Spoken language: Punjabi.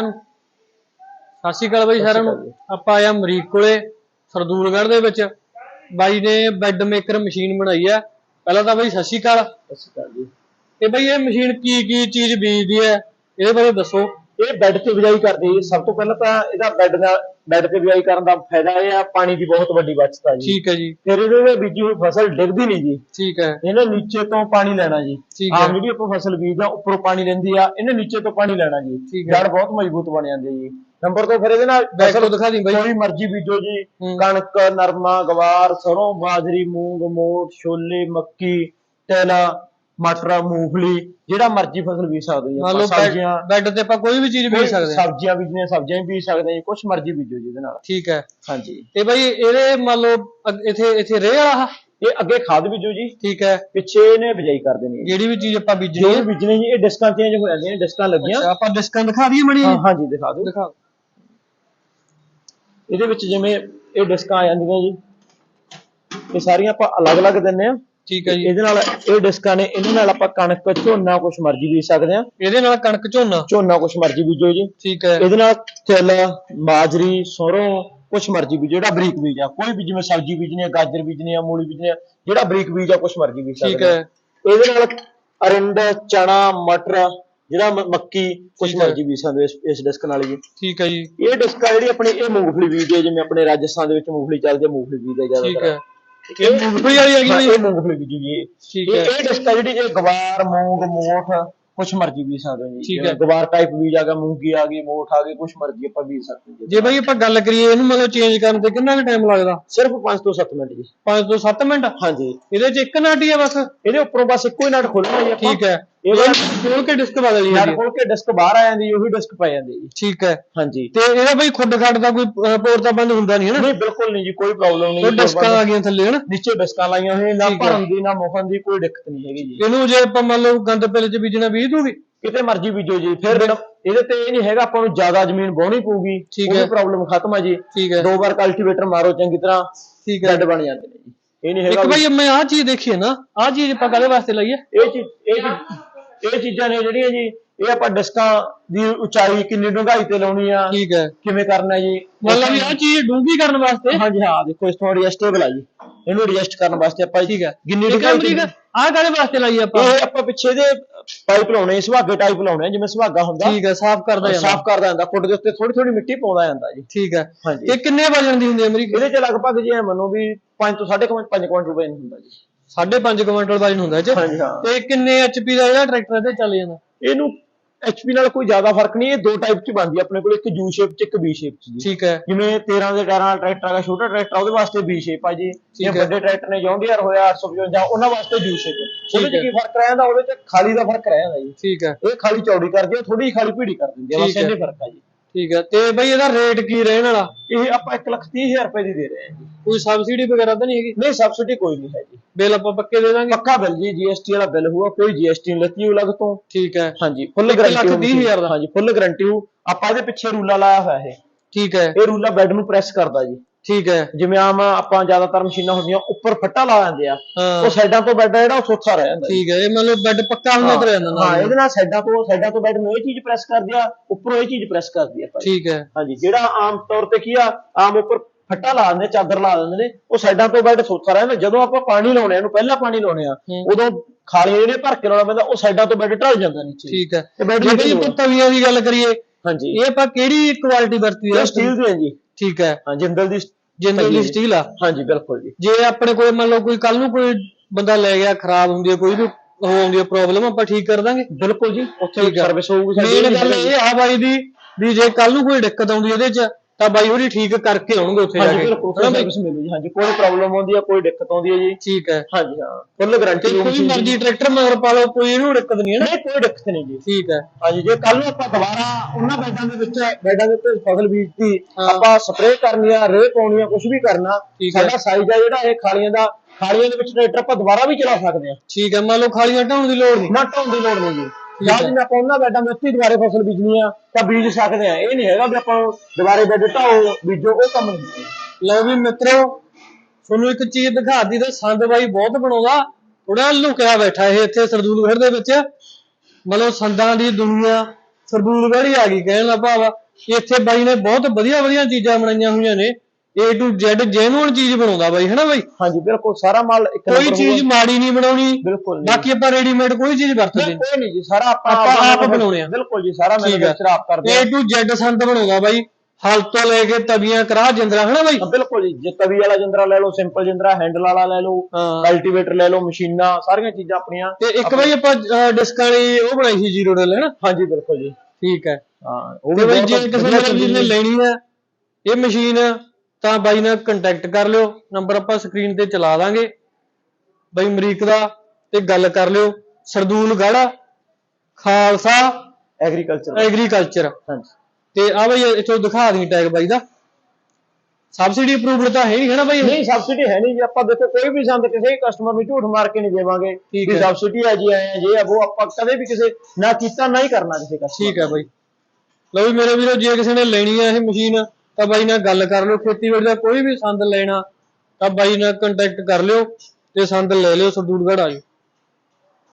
ਸਤਿ ਸ਼੍ਰੀ ਅਕਾਲ ਬਾਈ ਸਾਰਿਆਂ ਨੂੰ। ਆਪਾਂ ਆਇਆ ਮਰੀਕ ਕੋਲੇ ਸਰਦੂਲਗੜ੍ਹ ਦੇ ਵਿੱਚ। ਬਾਈ ਨੇ ਬੈੱਡ ਮੇਕਰ ਮਸ਼ੀਨ ਬਣਾਈ ਆ। ਪਹਿਲਾਂ ਤਾਂ ਬਾਈ ਸਤਿ ਸ਼੍ਰੀ ਅਕਾਲ। ਸਤਿ ਸ਼੍ਰੀ ਅਕਾਲ ਜੀ। ਤੇ ਬਾਈ ਇਹ ਮਸ਼ੀਨ ਕੀ ਕੀ ਚੀਜ਼ ਬੀਜਦੀ ਹੈ ਇਹਦੇ ਬਾਰੇ ਦੱਸੋ। ਇਹ ਬੈੱਡ ਤੇ ਬਿਜਾਈ ਕਰਦੀ ਸਭ ਤੋਂ ਪਹਿਲਾਂ ਤਾਂ ਇਹਦਾ ਬੈੱਡ ਨਾਲ ਬੈੱਡ ਤੇ ਬਿਜਾਈ ਕਰਨ ਦਾ ਫਾਇਦਾ ਇਹ ਆ ਪਾਣੀ ਦੀ ਬਹੁਤ ਵੱਡੀ ਬਚਤ ਆ ਜੀ। ਠੀਕ ਹੈ ਜੀ। ਫਿਰ ਇਹਦੇ ਵਿੱਚ ਬੀਜੀ ਹੋਈ ਫਸਲ ਡਿੱਗਦੀ ਨਹੀਂ ਜੀ। ਠੀਕ ਹੈ। ਇਹਨੇ ਨੀਚੇ ਤੋਂ ਪਾਣੀ ਲੈਣਾ ਜੀ। ਠੀਕ ਹੈ। ਆਮ ਜਿਹੜੀ ਆਪਾਂ ਫਸਲ ਬੀਜਦੇ ਉੱਪਰੋਂ ਪਾਣੀ ਲੈਂਦੀ ਆ ਇਹਨੇ ਨੀਚੇ ਤੋਂ ਪਾਣੀ ਲੈਣਾ ਜੀ। ਠੀਕ ਹੈ। ਜੜ ਬਹੁਤ ਮਜ਼ਬੂਤ ਬਣ ਜਾਂਦੀ ਜੀ। ਨੰਬਰ ਤੋਂ ਫਿਰ ਇਹਦੇ ਨਾਲ ਬੈਕ ਤੋਂ ਦਿਖਾ ਦੀ ਬਾਈ। ਕੋਈ ਮਰਜ਼ੀ ਬੀਜੋ ਜੀ। ਹੂੰ। ਕਣਕ ਨਰਮਾ ਗਵਾਰ ਸਰੋਂ ਬਾਜਰੀ ਮੂੰਗ ਮੋਠ ਛੋਲੇ ਮੱਕੀ ਤੇਲਾ ਮਟਰ ਮੂੰਗਫਲੀ ਜਿਹੜਾ ਮਰਜ਼ੀ ਫਸਲ ਬੀਜ ਸਕਦੇ ਜੀ ਮੰਨ ਲਓ ਸਬਜ਼ੀਆਂ ਬੈੱਡ ਤੇ ਆਪਾਂ ਕੋਈ ਵੀ ਚੀਜ਼ ਬੀਜ ਸਕਦੇ ਹਾਂ। ਸਬਜ਼ੀਆਂ ਬੀਜਣੀਆਂ ਸਬਜ਼ੀਆਂ ਵੀ ਬੀਜ ਸਕਦੇ ਹਾਂ ਕੁਛ ਮਰਜ਼ੀ ਬੀਜੋ ਜੀ ਇਹਦੇ ਨਾਲ। ਠੀਕ ਹੈ। ਹਾਂਜੀ। ਤੇ ਬਾਈ ਇਹਦੇ ਮੰਨ ਲਓ ਇੱਥੇ ਇੱਥੇ ਰੇਹ ਵਾਲਾ ਇਹ ਅੱਗੇ ਖਾਦ ਬੀਜੋ ਜੀ। ਠੀਕ ਹੈ। ਪਿੱਛੇ ਇਹਨੇ ਬਿਜਾਈ ਕਰ ਦੇਣੀ ਜਿਹੜੀ ਵੀ ਚੀਜ਼ ਆਪਾਂ ਬੀਜਣੀ ਹੈ। ਬੀਜਣੀ ਜੀ ਇਹ ਡਿਸਕਾਂ ਚੇਂਜ ਹੋ ਜਾਂਦੀਆਂ ਨੇ ਡਿਸਕਾਂ ਲੱਗੀਆਂ। ਅੱਛਾ, ਆਪਾਂ ਡਿਸਕਾਂ ਦਿਖਾ ਦਈਏ ਮਣੀ ਹਾਂ ਹਾਂਜੀ ਦਿਖਾ ਦਿਓ। ਦਿਖਾ ਇਹਦੇ ਵਿੱਚ ਜਿਵੇਂ ਇਹ ਡਿਸਕਾਂ ਆ ਜਾਂਦੀਆਂ ਜੀ ਇਹ ਸਾਰੀਆਂ ਆਪਾਂ ਅਲੱਗ-ਅਲੱਗ ਦਿੰਨੇ ਆ ਠੀਕ ਹੈ ਜੀ। ਇਹਦੇ ਨਾਲ ਇਹ ਡਿਸਕਾਂ ਨੇ ਇਹਨਾਂ ਨਾਲ ਆਪਾਂ ਕਣਕ ਝੋਨਾ ਕੁਛ ਮਰਜ਼ੀ ਬੀਜ ਸਕਦੇ ਆ ਇਹਦੇ ਨਾਲ ਕਣਕ ਝੋਨਾ? ਝੋਨਾ ਕੁਛ ਮਰਜ਼ੀ ਬੀਜੋ ਜੀ। ਠੀਕ ਹੈ। ਇਹਦੇ ਨਾਲ ਤਿਲ ਬਾਜਰੀ ਸਰੋਂ ਕੁਛ ਮਰਜ਼ੀ ਬੀਜੋ। ਜਿਹੜਾ ਬਰੀਕ ਬੀਜ ਆ ਕੋਈ ਵੀ ਜਿਵੇਂ ਸਬਜ਼ੀ ਬੀਜਣੀ ਆ ਗਾਜਰ ਬੀਜਣੀ ਆ ਮੂਲੀ ਬੀਜਣੀ ਆ ਜਿਹੜਾ ਬਰੀਕ ਬੀਜ ਆ ਕੁਛ ਮਰਜ਼ੀ ਬੀਜ ਸਕਦੇ ਠੀਕ। ਹੈ। ਇਹਦੇ ਨਾਲ ਅਰਿੰਦ ਚਣਾ ਮਟਰ ਜਿਹੜਾ ਮੱਕੀ ਕੁਛ ਠੀਕ ਹੈ। ਮਰਜ਼ੀ ਬੀਜ ਸਕਦੇ ਹੋ ਇਸ ਡਿਸਕ ਨਾਲ ਜੀ। ਠੀਕ ਹੈ ਜੀ। ਇਹ ਡਿਸਕ ਆ ਜਿਹੜੀ ਆਪਣੀ ਇਹ ਮੂੰਗਫਲੀ ਬੀਜਦੀ ਹੈ ਜਿਵੇਂ ਆਪਣੇ ਰਾਜਸਥਾਨ ਦੇ ਵਿੱਚ ਮੂੰਗਫਲੀ ਚੱਲਦੀ ਹੈ ਮੂੰਗਫਲੀ ਬੀਜਦੇ ਠੀਕ ਜ਼ਿਆਦਾਤਰ ਹੈ ਇਹ ਮੂੰਗਫਲੀ ਵਾਲੀ ਹੈਗੀ ਹਾਂ, ਬਾਈ ਇਹ ਮੂੰਗਫਲੀ ਬੀਜੀ ਜੀ। ਠੀਕ ਇਹ ਹੈ। ਇਹ ਡਿਸਕ ਆ ਜਿਹੜੀ ਜੇ ਗਵਾਰ ਮੂੰਗ ਮੋਠ ਕੁਛ ਮਰਜ਼ੀ ਬੀਜ ਸਕਦੇ ਹੋ ਜੀ। ਠੀਕ ਜਿਵੇਂ ਹੈ। ਗਵਾਰ ਟਾਈਪ ਬੀਜ ਆ ਗਿਆ ਮੂੰਗੀ ਆ ਗਈ ਮੋਠ ਆ ਗਈ ਕੁਛ ਮਰਜ਼ੀ ਆਪਾਂ ਬੀਜ ਸਕਦੇ ਹਾਂ ਜੀ। ਜੇ ਬਾਈ ਆਪਾਂ ਗੱਲ ਕਰੀਏ ਇਹਨੂੰ ਮਤਲਬ ਚੇਂਜ ਕਰਨ ਤੇ ਕਿੰਨਾ ਕੁ ਟਾਈਮ ਲੱਗਦਾ? ਸਿਰਫ 5 ਤੋਂ 7 ਮਿੰਟ ਜੀ। 5 ਤੋਂ 7 ਮਿੰਟ? ਹਾਂਜੀ। ਇਹਦੇ ਚ ਇੱਕ ਨਾਟੀ ਹੈ ਬਸ? ਇਹਦੇ ਉੱਪਰੋਂ ਬਸ ਇੱਕੋ ਹੀ ਨਟ ਖੋਲਣਾ ਜੀ ਆਪਾਂ। ਠੀਕ ਹੈ। ਇਹ ਇਹ ਵਾਲਾ ਖੋਲ ਕੇ ਡਿਸਕ ਬਦਲ ਜਾਂਦੀ ਹੈ ਖੋਲ ਕੇ ਡਿਸਕ ਬਾਹਰ ਆ ਜਾਂਦੀ ਉਹੀ ਡਿਸਕ ਪੈ ਜਾਂਦੀ ਜੀ। ਠੀਕ ਹੈ। ਹਾਂਜੀ। ਤੇ ਇਹਦਾ ਬਾਈ ਖੁੱਡ ਖੱਡ ਦਾ ਕੋਈ ਪੋਰ ਤਾਂ ਬੰਦ ਹੁੰਦਾ ਨਹੀਂ ਹੈ ਨਾ? ਨਹੀਂ ਬਿਲਕੁਲ ਨਹੀਂ ਜੀ ਕੋਈ ਪ੍ਰੋਬਲਮ ਨਹੀਂ ਡਿਸਕਾਂ ਆ ਗਈਆਂ ਥੱਲੇ ਹਨ ਨੀਚੇ ਡਿਸਕਾਂ ਲਾਈਆਂ ਹੋਈਆਂ ਨਾ। ਭਰਨ ਦੀ ਨਾ ਮੁਖਣ ਦੀ ਕੋਈ ਦਿੱਕਤ ਨਹੀਂ ਹੈਗੀ ਜੀ। ਇਹਨੂੰ ਜੇ ਆਪਾਂ ਮੰਨ ਲਓ ਗੰਦ ਪਿੱਲ ਚ ਬੀਜਣਾ ਬੀਜ ਦੂਗੀ? ਕਿਤੇ ਮਰਜ਼ੀ ਬੀਜੋ ਜੀ ਫਿਰ ਇਹਦੇ ਤੇ ਇਹ ਨਹੀਂ ਹੈਗਾ ਆਪਾਂ ਨੂੰ ਜ਼ਿਆਦਾ ਜ਼ਮੀਨ ਵਾਹੁਣੀ ਪਊਗੀ ਠੀਕ ਹੈ। ਪ੍ਰੋਬਲਮ ਖਤਮ ਹੈ ਜੀ। ਠੀਕ ਹੈ। ਦੋ ਵਾਰ ਕਲਟੀਵੇਟਰ ਮਾਰੋ ਚੰਗੀ ਤਰ੍ਹਾਂ ਠੀਕ ਹੈ। ਬੈੱਡ ਬਣ ਜਾਂਦੇ ਨੇ ਜੀ। ਇਹ ਨਹੀਂ ਹੈਗਾ ਇੱਕ ਬਾਈ ਮੈਂ ਆਹ ਚੀਜ਼ ਦੇਖੀ ਹੈ ਨਾ ਆਹ ਚੀਜ਼ ਆਪਾਂ ਕਾਹਦੇ ਵਾਸਤੇ ਲਾਈ ਹੈ? ਇਹ ਚੀਜ਼ ਇਹ ਚੀਜ਼- ਇਹ ਚੀਜ਼ਾਂ ਨੇ ਜਿਹੜੀਆਂ ਜੀ ਇਹ ਆਪਾਂ ਡਿਸਕਾਂ ਦੀ ਉਚਾਈ ਕਿੰਨੀ ਡੂੰਘਾਈ ਤੇ ਲਾਉਣੀ ਆ ਠੀਕ ਹੈ। ਕਿਵੇਂ ਕਰਨਾ ਜੀ? ਮਤਲਬ ਆਹ ਚੀਜ਼ ਡੂੰਗੀ ਕਰਨ ਵਾਸਤੇ? ਹਾਂਜੀ ਹਾਂ ਦੇਖੋ ਇਸ ਤੋਂ ਐਡਜਸਟੇਬਲ ਆ ਜੀ। ਇਹਨੂੰ ਐਡਜਸਟ ਕਰਨ ਵਾਸਤੇ ਆਪਾਂ ਠੀਕ ਹੈ। ਇੱਕ ਡੂੰਘਾਈ ਆਹ ਕਾਹਦੇ ਵਾਸਤੇ ਲਾਈ ਆਪਾਂ? ਇਹ ਆਪਾਂ ਪਿੱਛੇ ਦੇ ਪਾਈਪ ਲਾਉਣੇ ਸੁਹਾਗੇ ਟਾਈਪ ਲਾਉਣੇ ਜਿਵੇਂ ਸੁਹਾਗਾ ਹੁੰਦਾ। ਠੀਕ ਹੈ ਸਾਫ਼ ਕਰਦਾ ਜਾਂਦਾ। ਸਾਫ਼ ਕਰਦਾ ਜਾਂਦਾ ਕੁੱਟ ਦੇ ਉੱਤੇ ਥੋੜੀ ਥੋੜੀ ਮਿੱਟੀ ਪਾਉਂਦਾ ਜਾਂਦਾ ਜੀ। ਠੀਕ ਹੈ। ਹਾਂਜੀ। ਤੇ ਕਿੰਨੇ ਵਜਨ ਦੀ ਹੁੰਦੀ ਹੈ ਅਮਰੀਕਾ? ਇਹਦੇ ਚ ਲਗਭਗ ਜੀ ਮੰਨੋ ਵੀ 5 ਤੋਂ 5.5 5 ਕੁਇੰਟਲ ਰੁਪਏ ਹੁੰਦਾ ਜੀ। 5.5 ਕੁਇੰਟਲ ਵਜਨ ਹੁੰਦਾ ਇਹ ਚ। ਹਾਂਜੀ ਹਾਂ। ਤੇ ਕਿੰਨੇ ਐਚਪੀ ਦਾ ਜਿਹੜਾ ਟਰੈਕਟਰ ਇਹਦੇ ਚੱਲ ਜਾਂਦਾ? ਇਹਨੂੰ ਐਚਪੀ ਨਾਲ ਕੋਈ ਜ਼ਿਆਦਾ ਫ਼ਰਕ ਨਹੀਂ ਇਹ ਦੋ ਟਾਈਪ ਚ ਬਣਦੀ ਆਪਣੇ ਕੋਲ ਇੱਕ ਯੂ ਸ਼ੇਪ ਚ ਇੱਕ ਵੀ ਸ਼ੇਪ ਚ ਜੀ। ਠੀਕ ਹੈ। ਜਿਵੇਂ 13 ਦੇ ਟਾਇਰਾਂ ਵਾਲਾ ਟਰੈਕਟਰ ਹੈਗਾ ਛੋਟਾ ਟਰੈਕਟਰ ਉਹਦੇ ਵਾਸਤੇ ਵੀ ਸ਼ੇਪ ਆ ਜੀ। ਜੇ। ਵੱਡੇ ਟਰੈਕਟਰ ਨੇ ਜੌਂਡੀਅਰ ਹੋਇਆ 855 ਉਹਨਾਂ ਵਾਸਤੇ ਯੂ ਸ਼ੇਪ ਉਹਦੇ। ਚ ਕੀ ਫ਼ਰਕ ਰਹਿ ਜਾਂਦਾ ਉਹਦੇ ਚ ਖਾਲੀ ਦਾ ਫ਼ਰਕ ਰਹਿ ਜਾਂਦਾ ਜੀ। ਠੀਕ ਹੈ। ਇਹ ਖਾਲੀ ਚੌੜੀ ਕਰਦੀ ਹੈ ਥੋੜੀ ਖਾਲੀ ਭੀੜੀ ਕਰ ਦਿੰਦੀ ਹੈ ਬਸ। ਇੰਨੇ ਫ਼ਰਕ ਆ ਜੀ। ਠੀਕ ਹੈ ਤੇ ਬਈ ਇਹਦਾ ਰੇਟ ਕੀ ਰਹਿਣ ਵਾਲਾ? ਇਹ ਆਪਾਂ 1 ਲੱਖ 30 ਹਜ਼ਾਰ ਰੁਪਏ ਦੀ ਦੇ ਰਹੇ ਹਾਂ ਜੀ। ਕੋਈ ਸਬਸਿਡੀ ਵਗੈਰਾ ਤਾਂ ਨਹੀਂ ਹੈਗੀ? ਨਹੀਂ ਸਬਸਿਡੀ ਕੋਈ ਨਹੀਂ ਹੈ ਜੀ। ਬਿੱਲ ਆਪਾਂ ਪੱਕੇ ਦੇ ਦਾਂਗੇ? ਪੱਕਾ ਬਿੱਲ ਜੀ ਜੀਐਸਟੀ ਵਾਲਾ ਬਿੱਲ ਹੋਊਗਾ ਕੋਈ ਜੀਐਸਟੀ ਨਹੀਂ ਲੱਤੀ ਹੋਊ ਲੱਗ ਤੋਂ। ਠੀਕ ਹੈ। ਹਾਂਜੀ ਫੁੱਲ ਇੱਕ ਲੱਖ ਗਾਰੰਟੀ ਵੀਹ ਹਜ਼ਾਰ ਦਾ। ਹਾਂਜੀ ਫੁੱਲ ਗਾਰੰਟੀ ਹੋ ਆਪਾਂ ਇਹਦੇ ਪਿੱਛੇ ਰੂਲਾ ਲਾਇਆ ਹੋਇਆ ਇਹ। ਠੀਕ ਹੈ। ਇਹ ਰੂਲਾ ਬੈੱਡ ਨੂੰ ਪ੍ਰੈਸ ਕਰਦਾ ਜੀ। ਠੀਕ ਹੈ ਜਿਵੇਂ ਆਮ ਆਪਾਂ ਜ਼ਿਆਦਾਤਰ ਮਸ਼ੀਨਾਂ ਹੁੰਦੀਆਂ ਉੱਪਰ ਫੱਟਾ ਲਾ ਦਿੰਦੇ ਆ। ਹਾਂ। ਉਹ ਸਾਈਡਾਂ ਤੋਂ ਬੈੱਡ ਜਿਹੜਾ ਉਹ ਸੋਥਾ ਰਹਿ ਜਾਂਦਾ। ਠੀਕ ਹੈ ਇਹ ਮਤਲਬ ਬੈੱਡ ਪੱਕਾ ਹੁੰਦਾ ਤੇ ਰਹਿੰਦਾ ਹਾਂ ਇਹਦੇ ਨਾਲ ਸਾਈਡਾਂ ਤੋਂ ਸਾਈਡਾਂ ਤੋਂ ਬੈੱਡ ਨੂੰ ਇਹ ਚੀਜ਼ ਪ੍ਰੈਸ ਕਰਦੀ ਆ ਉੱਪਰੋਂ ਇਹ ਚੀਜ਼ ਪ੍ਰੈਸ ਕਰਦੀ ਆ ਠੀਕ ਹੈ। ਹਾਂਜੀ ਜਿਹੜਾ ਆਮ ਤੌਰ ਤੇ ਕੀ ਆ ਆਮ ਉੱਪਰ ਫੱਟਾ ਲਾ ਦਿੰਦੇ ਚਾਦਰ ਲਾ ਦਿੰਦੇ ਨੇ ਉਹ ਸਾਈਡਾਂ ਤੋਂ ਬੈੱਡ ਸੋਥਾ ਰਹਿੰਦਾ। ਜਦੋਂ ਆਪਾਂ ਪਾਣੀ ਲਾਉਣੇ ਆ ਇਹਨੂੰ ਪਹਿਲਾਂ ਪਾਣੀ ਲਾਉਣੇ ਆ ਹੂੰ। ਉਦੋਂ ਖਾਲੀਆਂ ਜਿਹੜੇ ਭਰ ਕੇ ਲਾਉਣਾ ਪੈਂਦਾ ਉਹ ਸਾਈਡਾਂ ਤੋਂ ਬੈੱਡ ਢਲ ਜਾਂਦਾ ਨੀਚੇ। ਠੀਕ ਹੈ। ਤੇ ਬੈੱਡ ਜੇ ਨੀਚੇ ਬਈ ਹੋਣਾ। ਆਪਾਂ ਤਵੀਆਂ ਦੀ ਗੱਲ ਕਰੀਏ ਹਾਂਜੀ। ਇਹ ਆਪਾਂ ਕਿਹੜੀ ਕੁਆਲਿਟੀ ਵਰਤੀ ਹੈ ਸਟੀਲ ਦੇ ਆ ਜੀ। ਠੀਕ ਹੈ। ਹਾਂ ਜਿੰਦਲ ਦੀ ਜਿੰਦਲ ਦੀ ਸਟੀਲ ਆ। ਹਾਂਜੀ ਬਿਲਕੁਲ ਜੀ। ਜੇ ਆਪਣੇ ਕੋਲ ਮੰਨ ਲਓ ਕੋਈ ਕੱਲ ਨੂੰ ਕੋਈ ਬੰਦਾ ਲੈ ਗਿਆ ਖਰਾਬ ਹੁੰਦੀ ਹੈ ਕੋਈ ਵੀ ਉਹ ਆਉਂਦੀ ਹੈ ਪ੍ਰੋਬਲਮ ਆਪਾਂ ਠੀਕ ਕਰ ਦਾਂਗੇ। ਬਿਲਕੁਲ ਜੀ ਉੱਥੇ। ਸਰਵਿਸ ਹੋਊਗੀ ਮੇਨ ਗੱਲ ਇਹ ਆ ਬਾਈ ਦੀ ਵੀ ਜੇ ਕੱਲ ਨੂੰ ਕੋਈ ਦਿੱਕਤ ਆਉਂਦੀ ਇਹਦੇ ਚ ਤਾਂ ਬਾਈ ਉਹਦੀ ਠੀਕ ਕਰਕੇ ਆਉਣਗੇ ਉੱਥੇ ਜਾ ਹਾਂਜੀ ਕੇ। ਬਿਲਕੁਲ ਹਨਾ ਬਾਈ? ਸਰਵਿਸ ਮਿਲੂ ਜੀ ਹਾਂਜੀ। ਕੋਈ ਪ੍ਰੋਬਲਮ ਆਉਂਦੀ ਹੈ ਕੋਈ ਦਿੱਕਤ ਆਉਂਦੀ ਹੈ ਜੀ। ਠੀਕ ਹੈ। ਹਾਂਜੀ ਹਾਂ। ਫੁੱਲ ਤੇ ਗਾਰੰਟੀ ਕੋਈ ਮਰਜ਼ੀ ਟਰੈਕਟਰ ਮਗਰ ਪਾ ਲਓ ਕੋਈ ਇਹਨੂੰ ਦਿੱਕਤ ਨਹੀਂ ਹੈ ਨਾ। ਨਹੀਂ ਕੋਈ ਦਿੱਕਤ ਨਹੀਂ ਜੀ। ਠੀਕ ਹੈ। ਹਾਂਜੀ ਜੇ ਕੱਲ ਨੂੰ ਆਪਾਂ ਦੁਬਾਰਾ ਉਹਨਾਂ ਬੈਡਾਂ ਦੇ ਵਿੱਚ ਬੈਡਾਂ ਦੇ ਉੱਤੇ ਫਸਲ ਬੀਜਤੀ ਹਾਂ। ਆਪਾਂ ਸਪਰੇਅ ਕਰਨੀ ਆ ਰੇਹ ਪਾਉਣੀ ਆ ਕੁਝ ਵੀ ਕਰਨਾ ਠੀਕ ਹੈ। ਸਾਡਾ ਸਾਈਜ਼ ਆ ਜਿਹੜਾ ਇਹ ਖਾਲੀਆਂ ਦਾ ਖਾਲੀਆਂ ਦੇ ਵਿੱਚ ਟਰੈਕਟਰ ਆਪਾਂ ਦੁਬਾਰਾ ਵੀ ਚਲਾ ਸਕਦੇ ਆ। ਠੀਕ ਹੈ ਮੰਨ ਲਓ ਖਾਲੀਆਂ ਢਾਉਣ ਦੀ ਲੋੜ ਨਹੀਂ। ਨਾ ਢਾਉਣ ਦੀ ਲੋੜ ਨਹੀਂ ਜੀ। ਜਾਂ ਜਿਵੇਂ ਆਪਾਂ ਉਹਨਾਂ ਬੈਡਾਂ ਦੇ ਉੱਤੇ ਦੁਬਾਰੇ ਫਸਲ ਬੀਜਣੀ ਆ ਤਾਂ ਬੀਜ ਸਕਦੇ ਆ। ਇਹ ਨਹੀਂ ਹੈਗਾ ਵੀ ਆਪਾਂ ਦੁਬਾਰੇ ਬੈਡ ਢਾਓ ਬੀਜੋ ਉਹ ਕੰਮ ਨਹੀਂ ਲਓ ਵੀ ਮਿੱਤਰੋ ਤੁਹਾਨੂੰ ਇੱਕ ਚੀਜ਼ ਦਿਖਾਤੀ ਤੇ ਸੰਦ ਬਾਈ ਬਹੁਤ ਬਣਾਉਂਦਾ। ਥੋੜਾ ਲੁਕਿਆ ਬੈਠਾ ਇਹ ਇੱਥੇ ਸਰਦੂਲਗੜ੍ਹ ਦੇ ਵਿੱਚ। ਮਤਲਬ ਸੰਦਾਂ ਦੀ ਦੁਨੀਆ ਸਰਦੂਲਗੜ੍ਹ ਹੀ ਆ ਗਈ ਕਹਿਣ ਦਾ ਭਾਵ ਇੱਥੇ ਬਾਈ ਨੇ ਬਹੁਤ ਵਧੀਆ ਵਧੀਆ ਚੀਜ਼ਾਂ ਬਣਾਈਆਂ ਹੋਈਆਂ ਨੇ। A to Z ਜੈਨੂਅਨ ਚੀਜ਼ ਬਣਾਉਂਦਾ ਬਾਈ ਹਨਾ ਬਾਈ? ਹਾਂਜੀ ਬਿਲਕੁਲ ਸਾਰਾ ਮਾਲ ਇੱਕ ਕੋਈ number ਚੀਜ਼। ਮਾੜੀ ਨਹੀਂ ਬਣਾਉਣੀ ਬਿਲਕੁਲ ਬਾਕੀ ਆਪਾਂ ਰੈਡੀਮੇਡ ਕੋਈ ਚੀਜ਼ ਵਰਤਦੇ ਨਹੀਂ, ਕੋਈ ਨਹੀਂ ਜੀ ਸਾਰਾ ਆਪਾਂ ਆਪਾਂ ਬਣਾਉਣੇ ਆ। ਬਿਲਕੁਲ ਜੀ ਸਾਰਾ। ਮੈਨੂਫੈਕਚਰ ਆਪ ਕਰਦੇ A to Z ਸੰਦ ਬਣਾਉਂਦਾ ਬਾਈ। ਹਲ ਤੋਂ ਲੈ ਕੇ ਤਵੀਆਂ ਕਰਾ ਜਿੰਦਰਾ ਹਨਾ ਬਾਈ? ਬਿਲਕੁਲ ਜੀ ਜੇ ਤਵੀ ਵਾਲਾ ਜਿੰਦਰਾ ਲੈ ਲਓ ਸਿੰਪਲ ਜਿੰਦਰਾ ਹੈਂਡਲ ਵਾਲਾ ਲੈ ਲਓ ਕਲਟੀਵੇਟਰ ਲੈ ਲਓ ਮਸ਼ੀਨਾਂ ਸਾਰੀਆਂ ਚੀਜ਼ਾਂ ਆਪਣੀਆਂ ਤੇ ਇੱਕ ਬਾਈ ਆਪਾਂ ਡਿਸਕਾਂ ਵਾਲੀ ਉਹ ਬਣਾਈ ਸੀ ਜ਼ੀਰੋ ਡਲ ਹੈਨਾ? ਹਾਂਜੀ ਬਿਲਕੁਲ ਜੀ। ਠੀਕ ਹੈ ਹਾਂ ਉਹ ਬਾਈ ਜੇ ਕਿਸੇ ਨੇ। ਲੈਣੀ ਹੈ ਇਹ ਮਸ਼ੀਨ ਤਾਂ ਬਾਈ ਨਾਲ ਕੰਟੈਕਟ ਕਰ ਲਿਓ ਨੰਬਰ ਆਪਾਂ ਸਕਰੀਨ ਤੇ ਚਲਾ ਦਾਂਗੇ। ਬਾਈ ਅਮਰੀਕ ਦਾ ਤੇ ਗੱਲ ਕਰ ਲਿਓ। Sardulgarh Khalsa agriculture agriculture ਹਾਂਜੀ। ਤੇ ਆ ਬਾਈ ਇੱਥੋਂ ਦਿਖਾ ਦੀ ਟੈਗ ਬਾਈ ਦਾ। ਸਬਸਿਡੀ ਅਪਰੂਵਡ ਤਾਂ ਹੈ ਨਹੀਂ ਹੈ ਨਾ ਬਾਈ ਨਹੀਂ ਸਬਸਿਡੀ ਹੈ ਨਹੀਂ ਜੀ। ਆਪਾਂ ਦੇਖੋ ਕੋਈ ਵੀ ਸੰਦ ਕਿਸੇ ਕਸਟਮਰ ਨੂੰ ਝੂਠ ਮਾਰ ਕੇ ਨਹੀਂ ਦੇਵਾਂਗੇ। ਹੈ। ਸਬਸਿਡੀ ਹੈ ਜੀ ਆਏ ਆ ਜੇ ਆ ਉਹ ਆਪਾਂ ਕਦੇ ਵੀ ਕਿਸੇ ਨਾ ਕੀਤਾ ਨਾ ਹੀ ਕਰਨਾ ਕਿਸੇ ਕਸਟਮਰ ਠੀਕ ਹੈ ਬਾਈ। ਲਓ ਵੀ ਮੇਰੇ ਵੀਰੋ ਜੇ ਕਿਸੇ ਨੇ ਲੈਣੀ ਹੈ ਇਹ ਮਸ਼ੀਨ ਤਾਂ ਬਾਈ ਨਾਲ ਗੱਲ ਕਰ ਲਿਓ, ਖੇਤੀਬਾੜੀ ਦਾ ਕੋਈ ਵੀ ਸੰਦ ਲੈਣਾ ਤਾਂ ਬਾਈ ਨਾਲ ਕੰਟੈਕਟ ਕਰ ਲਿਓ ਤੇ ਸੰਦ ਲੈ ਲਿਓ ਸਰਦੂਲਗੜ੍ਹ ਆ ਜਾਓ।